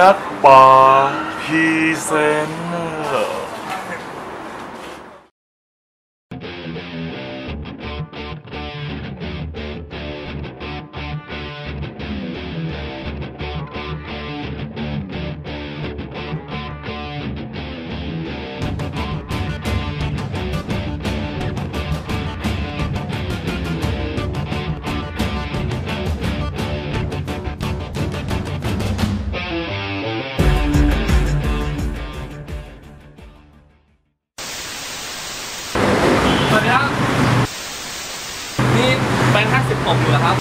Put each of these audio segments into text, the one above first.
นักป่าพีเซน แบงค์ห้าสิบผมอยู่แล้วครับ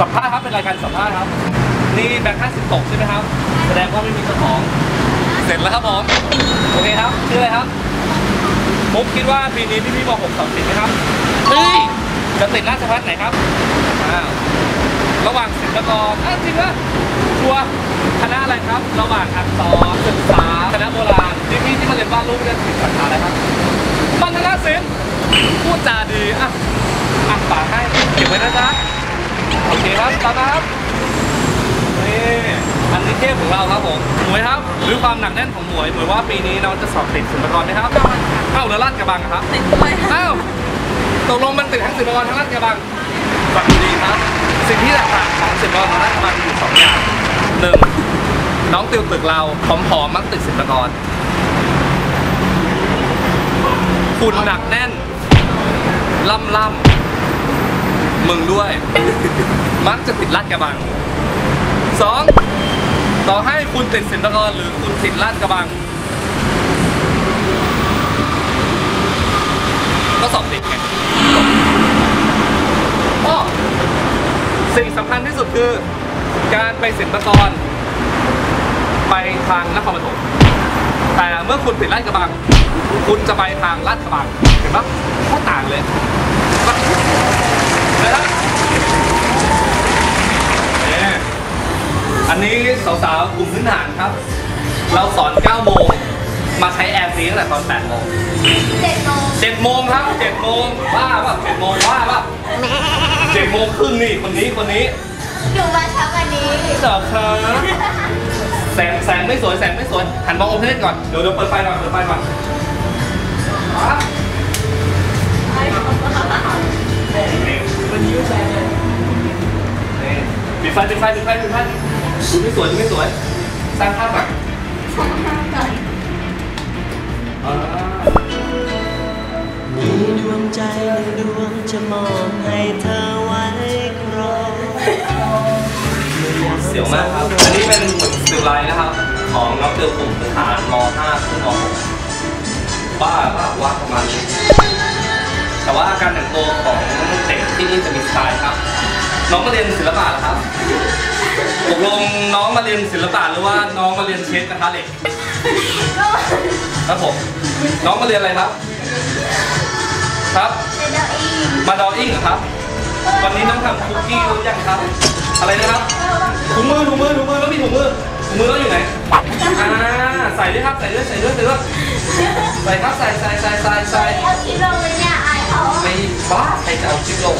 สัมภาษณ์ครับเป็นรายการสัมภาษณ์ครับ นี่แบงค์ห้าสิบตกใช่ไหมครับ แสดงว่าไม่มีเจ้าของ เสร็จแล้วครับผมโอเคครับชื่ออะไรครับมุกคิดว่าปีนี้พี่พี่ม .6 สอบติดไหมครับเฮ้ยจะติดราชพัฒไหนครับอ้าวระหว่างศิลปากรอ้าวจริงเหรอชัวร์คณะอะไรครับ ระหว่างอักษรศึกษาคณะโบราณที่พี่ที่มาเรียนวาดรูปเรียนศิลป์สาขาอะไรครับ มัณฑนศิลป์พูดจาดีอะอะฝากให้เก็บไว้นะจ๊ะโอเคครับต่อมาครับนี่อันนี้เทพของเราครับผมหมวยครับด้วยความหนักแน่นของหมวยหมวยว่าปีนี้น้องจะสอบติดศิลปากรไหมครับเอ้าแล้วลาดกระบังอะครับติดด้วยค่ะอ้าวตกลงมันติดทั้งศิลปากรทั้งลาดกระบังฟังดีครับ สิ่งที่แตกต่างของศิลปากรกับลาดกระบังมีอยู่สองอย่างหนึ่งน้องติวตึกเราผอมๆมักติดศิลปากร คุณหนักแน่นล่ำล่ำมึงด้วย มักจะติดลาดกระบังสองต่อให้คุณติดสินตกรหรือคุณติดลาดกระบัง ก็สอบติดไงอ้อสิ่งสำคัญที่สุดคือ การไปสินตกรไปทางนครปฐมแต่เมื่อคุณติดลาดกระบัง คุณจะไปทางลาดกระบังเห็นปะโคตรต่างเลยปะนะครับเนี่ยอันนี้สาวๆกลุ่มพื้นฐานครับ เราสอน 9 โมง มาใช้แอร์ฟรีตั้งแต่ตอน 8 โมงเจ็ดโมง 7 โมงครับ 7 โมง ว่าป่ะ7โมงว่าป่ะ7โมงครึ่งนี่ คนนี้ คนนี้อยู่มาเช้ากว่านี้เจอเธอแสงแสงไม่สวยแสงไม่สวยหันมองโอเพนก่อนเดี๋ยวเดี๋ยวเปิดไฟก่อนเปิดไฟก่อนครับนี่ ปิดไฟปิดไฟปิดไฟปิดไฟดูไม่สวยดูไม่สวย สร้างภาพก่อนอ่ามีดวงใจหนึ่งดวงจะมอบให้เธอไว้ครองเสียวมากครับ อันนี้เป็นสติลไลน์นะครับ ของน้องเตือกลุ่มพื้นฐานม .5 ขึ้นม .6 บ้าบ้าว่าประมาณนี้แต่ว่าการแต่งตัวของเด็กที่นี่จะมีสไตล์ครับ น้องมาเรียนศิลปะเหรอครับตกลงน้องมาเรียนศิลปะหรือว่าน้องมาเรียนเชฟกระทะเหล็กครับผมน้องมาเรียนอะไรครับ ครับ มาดออิ่งเหรอครับวันนี้น้องทำคุกกี้รู้ยังครับ อะไรนะครับถุงมือถุงมือถุงมือแล้วมีถุงมือถุงมือแล้วอยู่ ส่ด้วยครับใส่ด้วยใส่ด้วยใส่ด้วยใส่ครับใส่ใส่ใส่ใส่ใส่เอาคลิปลงเลยเนี่ยอายเขาไม่บ้าใครจะเอาคลิปลง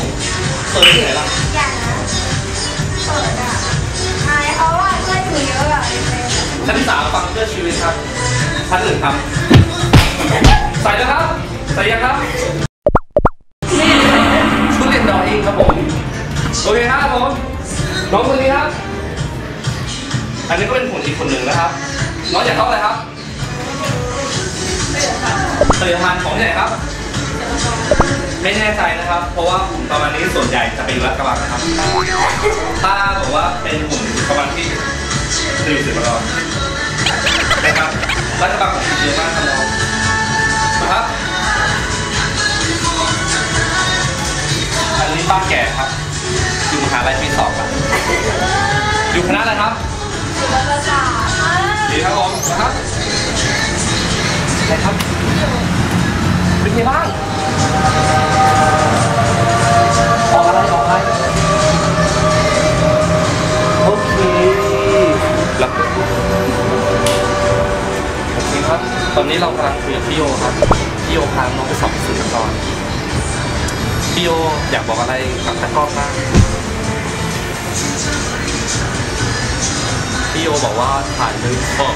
เปิดที่ไหนล่ะอย่างนะเปิดอะอายเขาว่าเพื่อนถือเยอะอะชั้นสามฟังเพื่อชีวิตครับชั้นหนึ่งครับใส่แล้วครับใส่ยังครับนี่ชุดเรียนดอเองครับผมโอเคครับผมน้องคนนี้ครับอันนี้ก็เป็นหุ่นอีกคนหนึ่งนะครับ น้องอยากเข้าอะไรครับผลิตภัณฑ์ของที่ไหนครับ ไม่แน่ใจนะครับ เพราะว่าหุ่นประมาณนี้ส่วนใหญ่จะไปอยู่รัดกระบังนะครับ ถ้าบอกว่าเป็นหุ่นประมาณที่จะอยู่สิบกว่านะครับรัดกระบังของเยอะมากครับน้องนะครับอันนี้ป้าแก่ครับ อยู่มหาลัยปีสองครับอยู่คณะอะไรครับศิลปศาสตร์ ดีครับผมนะครับอะไรครับ เป็นไงบ้าง ออกอะไร ออกอะไร โอเคแล้วโอเคครับ ตอนนี้เรากำลังคุยกับพี่โยครับ พี่โยพาน้องไปสอบสื่อก่อนพี่โยอยากบอกอะไรกับตากล้อบ้าง โอบอก